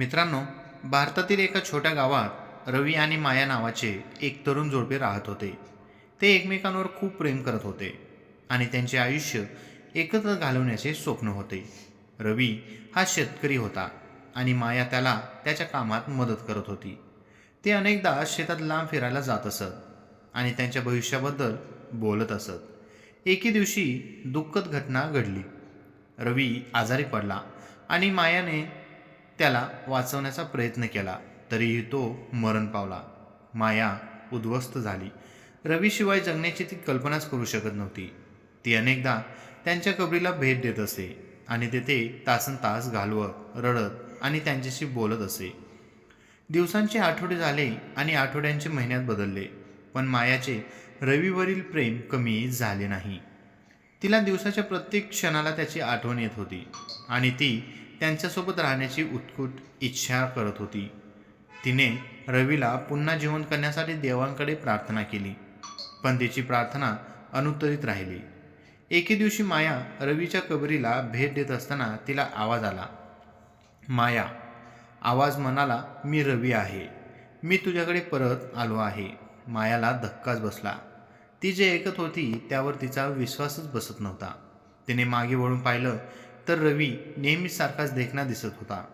मित्रांनो भारतातील एका छोट्या गावात रवी आणि माया नावाचे एक तरुण जोडपे राहत होते. ते एकमेकांवर खूप प्रेम करत होते आणि त्यांचे आयुष्य एकत्र घालवण्याचे स्वप्न होते. रवी हा शेतकरी होता आणि माया त्याला त्याच्या कामात मदत करत होती. ते अनेकदा शेतात लांब फिरायला जात असत आणि त्यांच्या भविष्याबद्दल बोलत असत. एके दिवशी दुःखद घटना घडली. रवी आजारी पडला आणि मायाने त्याला वाचवण्याचा प्रयत्न केला तरीही तो मरण पावला. माया उद्ध्वस्त झाली. रवीशिवाय जगण्याची ती कल्पनाच करू शकत नव्हती. ती अनेकदा त्यांच्या कबरीला भेट देत असे आणि तेथे तासन तास घालवत रडत आणि त्यांच्याशी बोलत असे. दिवसांचे आठवडे झाले आणि आठवड्यांचे महिन्यात बदलले पण मायाचे रवीवरील प्रेम कमी झाले नाही. तिला दिवसाच्या प्रत्येक क्षणाला त्याची आठवण येत होती आणि ती त्यांच्यासोबत राहण्याची उत्कुट इच्छा करत होती. तिने रवीला पुन्हा जिवंत करण्यासाठी देवांकडे प्रार्थना केली पण तिची प्रार्थना अनुत्तरित राहिली. एके दिवशी माया रवीच्या कबरीला भेट देत असताना तिला आवाज आला माया आवाज म्हणाला मी रवी आहे. मी तुझ्याकडे परत आलो आहे. मायाला धक्काच बसला. ती जे ऐकत होती त्यावर तिचा विश्वासच बसत नव्हता. तिने मागे वळून पाहिलं तर रवी नेहमीसारखाच देखणा दिसत होता.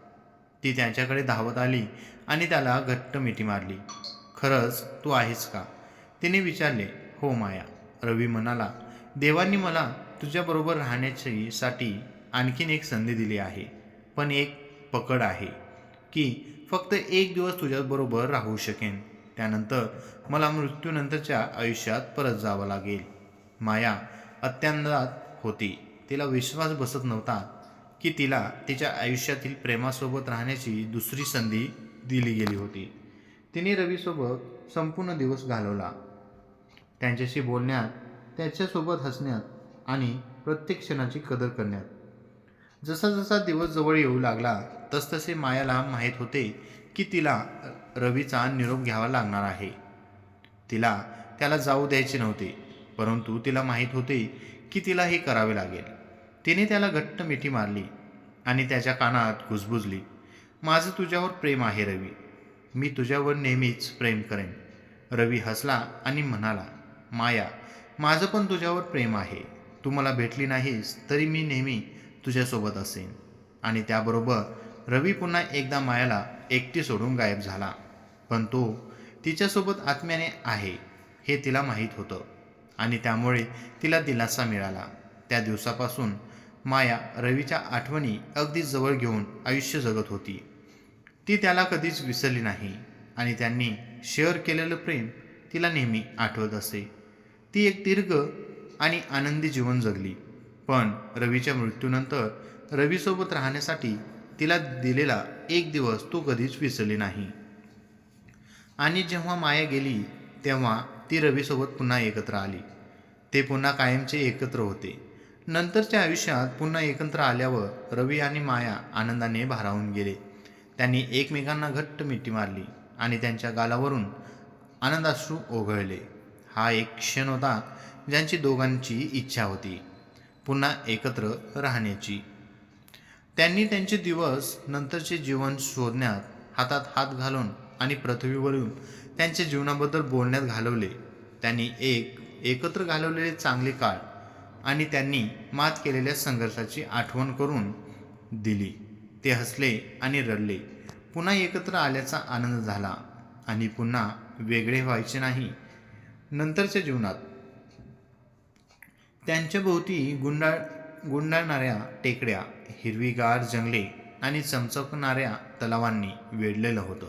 ती त्यांच्याकडे धावत आली आणि त्याला घट्ट मिठी मारली. खरंच तू आहेस का? तिने विचारले. हो माया. रवी म्हणाला. देवांनी मला तुझ्याबरोबर राहण्याच्यासाठी आणखीन एक संधी दिली आहे. पण एक पकड आहे की फक्त एक दिवस तुझ्याबरोबर राहू शकेन. त्यानंतर मला मृत्यूनंतरच्या आयुष्यात परत जावं लागेल. माया अत्यंतात होती. तिला विश्वास बसत नव्हता की तिला तिच्या आयुष्यातील प्रेमासोबत राहण्याची दुसरी संधी दिली गेली होती. तिने रवीसोबत संपूर्ण दिवस घालवला. त्यांच्याशी बोलण्यात त्याच्यासोबत हसण्यात आणि प्रत्येक क्षणाची कदर करण्यात. जसा जसा दिवस जवळ येऊ लागला तसतसे मायाला माहीत होते की तिला रवीचा निरोप घ्यावा लागणार आहे. तिला त्याला जाऊ द्यायचे नव्हते परंतु तिला माहीत होते की तिला हे करावे लागेल. तिने त्याला घट्ट मिठी मारली आणि त्याच्या कानात घुसबुजली. माझं तुझ्यावर प्रेम आहे रवी. मी तुझ्यावर नेहमीच प्रेम करेन. रवी हसला आणि म्हणाला माया माझं पण तुझ्यावर प्रेम आहे. तू मला भेटली नाहीस तरी मी नेहमी तुझ्यासोबत असेन. आणि त्याबरोबर रवी पुन्हा एकदा मायाला एकटी सोडून गायब झाला. पण तो तिच्यासोबत आत्म्याने आहे हे तिला माहीत होतं. आणि त्यामुळे तिला दिलासा मिळाला. त्या दिवसापासून माया रवीच्या आठवणी अगदी जवळ घेऊन आयुष्य जगत होती. ती त्याला कधीच विसरली नाही आणि त्यांनी शेअर केलेलं प्रेम तिला नेहमी आठवत असे. ती एक दीर्घ आणि आनंदी जीवन जगली. पण रवीच्या मृत्यूनंतर रवीसोबत राहण्यासाठी तिला दिलेला एक दिवस तो कधीच विसरली नाही. आणि जेव्हा माया गेली तेव्हा ती रवीसोबत पुन्हा एकत्र आली. ते पुन्हा कायमचे एकत्र होते. नंतरच्या आयुष्यात पुन्हा एकत्र आल्यावर रवी आणि माया आनंदाने भारावून गेले. त्यांनी एकमेकांना घट्ट मिठी मारली आणि त्यांच्या गालावरून आनंदाश्रू ओघळले. हा एक क्षण होता ज्यांची दोघांची इच्छा होती. पुन्हा एकत्र राहण्याची. त्यांनी त्यांचे दिवस नंतरचे जीवन शोधण्यात हातात हात घालून आणि पृथ्वीवरून त्यांच्या जीवनाबद्दल बोलण्यात घालवले. त्यांनी एक एकत्र घालवलेले चांगले काळ आणि त्यांनी मात केलेल्या संघर्षाची आठवण करून दिली. ते हसले आणि रडले. पुन्हा एकत्र आल्याचा आनंद झाला आणि पुन्हा वेगळे व्हायचे नाही. नंतरच्या जीवनात त्यांच्या भोवती गुंडाळ गुंडाळणाऱ्या टेकड्या हिरवीगार जंगले आणि चमचकणाऱ्या तलावांनी वेढलेलं होतं.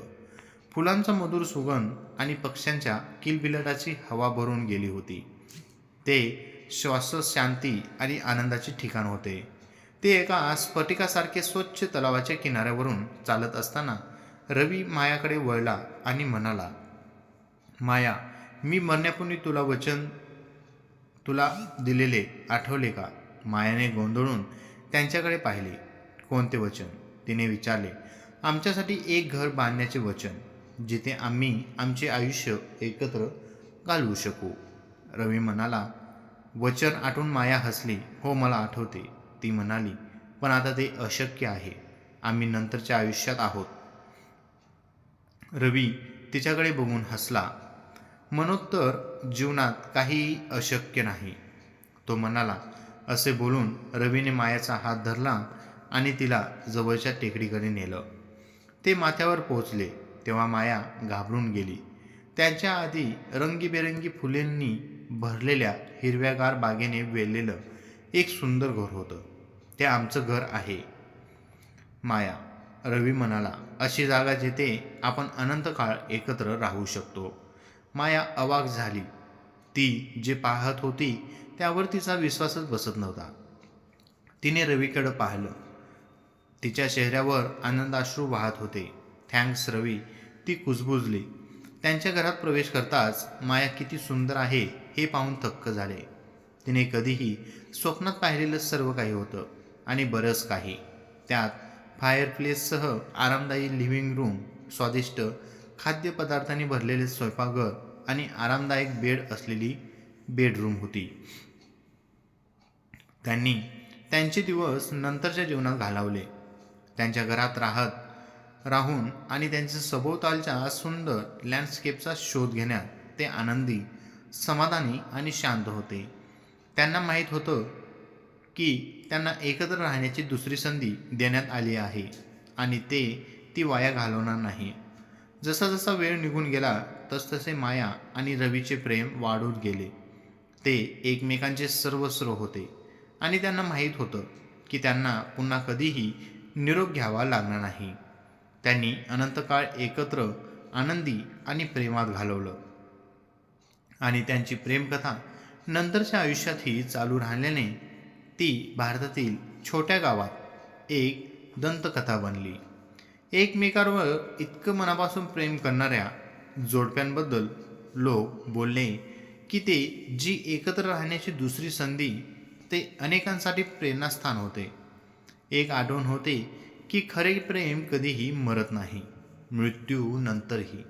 फुलांचा मधुर सुगंध आणि पक्ष्यांच्या किलबिलाटाची हवा भरून गेली होती. ते श्वास शांती आणि आनंदाचे ठिकाण होते. ते एका स्फटिकासारखे स्वच्छ तलावाच्या किनाऱ्यावरून चालत असताना रवी मायाकडे वळला आणि म्हणाला माया मी मरण्यापूर्वी तुला वचन तुला दिलेले आठवले का मायाने गोंधळून त्यांच्याकडे पाहिले. कोणते वचन तिने विचारले. आमच्यासाठी एक घर बांधण्याचे वचन जिथे आम्ही आमचे आयुष्य एकत्र घालवू शकू रवी म्हणाला वचन आठवून माया हसली. हो मला आठवते. ती म्हणाली पण आता ते अशक्य आहे. आम्ही नंतरच्या आयुष्यात आहोत. रवी तिच्याकडे बघून हसला. मनोत्तर जीवनात काहीही अशक्य नाही. तो म्हणाला. असे बोलून रवीने मायाचा हात धरला आणि तिला जवळच्या टेकडीकडे नेलं. ते माथ्यावर पोहोचले. तेव्हा माया घाबरून गेली. त्यांच्या आधी रंगीबेरंगी फुलेंनी भरलेल्या हिरव्यागार बागेने वेललेलं एक सुंदर घर होतं. ते आमचं घर आहे. माया रवी म्हणाला अशी जागा जिथे आपण अनंत काळ एकत्र राहू शकतो. माया अवाक झाली. ती जे पाहत होती त्यावर तिचा विश्वासच बसत नव्हता. तिने रवीकडं पाहिलं. तिच्या चेहऱ्यावर आनंदाश्रू वाहत होते. थँक्स रवी. ती कुजबुजली. त्यांच्या घरात प्रवेश करताच माया किती सुंदर आहे. हे पाहून थक्क झाले. तिने कधीही स्वप्नात पाहिलेलं सर्व काही होतं आणि बरंच काही. त्यात फायरप्लेससह आरामदायी लिव्हिंग रूम स्वादिष्ट खाद्यपदार्थांनी भरलेले स्वयंपाकघर आणि आरामदायक बेड असलेली बेडरूम होती. त्यांनी त्यांचे दिवस नंतरच्या जीवनात घालवले. त्यांच्या घरात राहत राहून आणि त्यांच्या सभोवतालच्या सुंदर लँडस्केपचा शोध घेण्यात ते आनंदी समाधानी आणि शांत होते. त्यांना माहीत होतं की त्यांना एकत्र राहण्याची दुसरी संधी देण्यात आली आहे आणि ते ती वाया घालवणार नाही. जसा जसा वेळ निघून गेला तसतसे माया आणि रवीचे प्रेम वाढून गेले. ते एकमेकांचे सर्वस्व होते आणि त्यांना माहीत होतं की त्यांना पुन्हा कधीही निरोप घ्यावा लागणार नाही. त्यांनी अनंतकाळ एकत्र आनंदी आणि प्रेमात घालवलं. आणि त्यांची प्रेमकथा नंतरच्या आयुष्यातही चालू राहिल्याने ती भारतातील छोट्या गावात एक दंतकथा बनली. एकमेकांवर इतकं मनापासून प्रेम करणाऱ्या जोडप्यांबद्दल लोक बोलले की ते जी एकत्र राहण्याची दुसरी संधी ते अनेकांसाठी प्रेरणास्थान होते. एक आठवण होते की खरे प्रेम कधीही मरत नाही मृत्यूनंतरही